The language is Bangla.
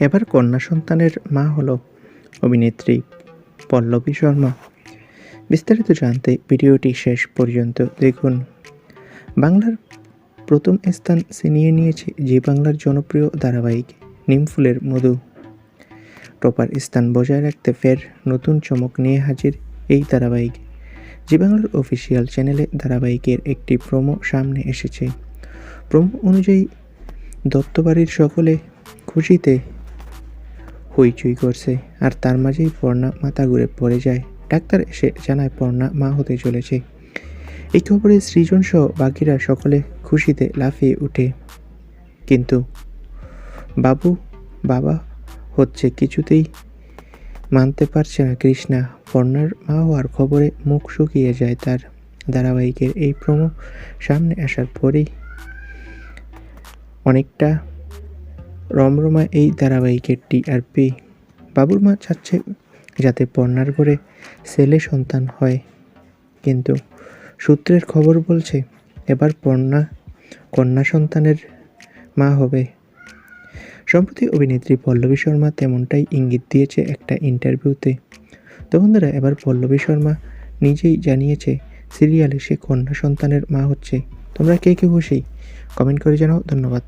এবার কন্যা সন্তানের মা হল অভিনেত্রী পল্লবী শর্মা। বিস্তারিত জানতে ভিডিওটি শেষ পর্যন্ত দেখুন। বাংলার প্রথম স্থান ছিনিয়ে নিয়েছে যে বাংলার জনপ্রিয় ধারাবাহিক নিমফুলের মধু। টপার স্থান বজায় রাখতে ফের নতুন চমক নিয়ে হাজির এই ধারাবাহিক। জি বাংলার অফিসিয়াল চ্যানেলে ধারাবাহিকের একটি প্রোমো সামনে এসেছে। প্রোমো অনুযায়ী দত্তবাড়ির সকলে খুশিতে হইচই করছে আর তার মাঝেই পর্ণা মাথা ঘুরে পড়ে যায়। ডাক্তার এসে জানায় পর্ণা মা হতে চলেছে। এই খবরে সৃজন সহ বাকিরা সকলে খুশিতে লাফিয়ে ওঠে কিন্তু বাবু, বাবা হচ্ছে কিছুতেই মানতে পারছে না কৃষ্ণা। পর্ণার মা হওয়ার খবরে মুখ শুকিয়ে যায় তার ধারাবাহিকের এই প্রমো সামনে আসার পরেই অনেকটা রমরমা এই ধারাবাহিকের টিআরপি বাবুর মা চাচ্ছে যাতে পর্ণার করে ছেলে সন্তান হয়। কিন্তু সূত্রের খবর বলছে, এবার পর্ণা কন্যা সন্তানের মা হবে। সম্প্রতি অভিনেত্রী পল্লবী শর্মা তেমনটাই ইঙ্গিত দিয়েছে একটা ইন্টারভিউতে। তো বন্ধুরা, এবার পল্লবী শর্মা নিজেই জানিয়েছে, সিরিয়ালে সে কন্যা সন্তানের মা হচ্ছে। তোমরা কে কে খুশি? কমেন্ট করে জানাও। ধন্যবাদ।